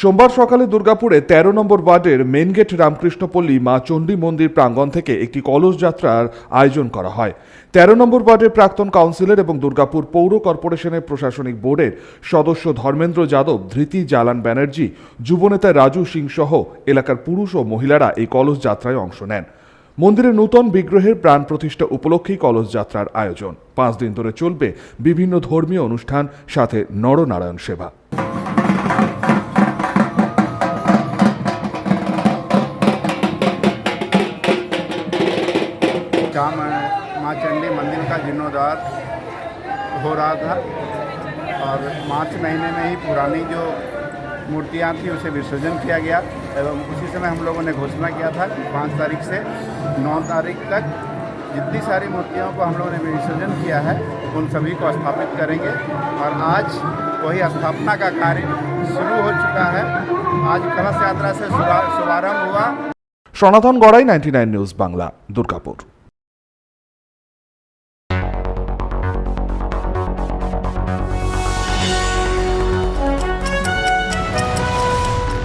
সোমবার সকালে দুর্গাপুরে তেরো নম্বর ওয়ার্ডের মেনগেট রামকৃষ্ণপল্লী মা চণ্ডী মন্দির প্রাঙ্গণ থেকে একটি কলস যাত্রার আয়োজন করা হয়। তেরো নম্বর ওয়ার্ডের প্রাক্তন কাউন্সিলর এবং দুর্গাপুর পৌর কর্পোরেশনের প্রশাসনিক বোর্ডের সদস্য ধর্মেন্দ্র যাদব, ধৃতি জালান ব্যানার্জি, যুবনেতা রাজু সিং সহ এলাকার পুরুষ ও মহিলারা এই কলস যাত্রায় অংশ নেন। মন্দিরের নূতন বিগ্রহের প্রাণ প্রতিষ্ঠা উপলক্ষেই কলস যাত্রার আয়োজন। পাঁচ দিন ধরে চলবে বিভিন্ন ধর্মীয় অনুষ্ঠান, সাথে নরনারায়ণ সেবা। जहाँ मैं माँ चंडी मंदिर का जीर्णोद्धार हो रहा था और मार्च महीने में ही पुरानी जो मूर्तियाँ थी उसे विसर्जन किया गया एवं उसी समय हम लोगों ने घोषणा किया था कि पाँच तारीख से नौ तारीख तक जितनी सारी मूर्तियों को हम लोगों ने विसर्जन किया है उन सभी को स्थापित करेंगे और आज वही स्थापना का कार्य शुरू हो चुका है आज कलश यात्रा से शुभा- शुभारंभ हुआ Sanatan Garai ninety nine news Bangla Durgapur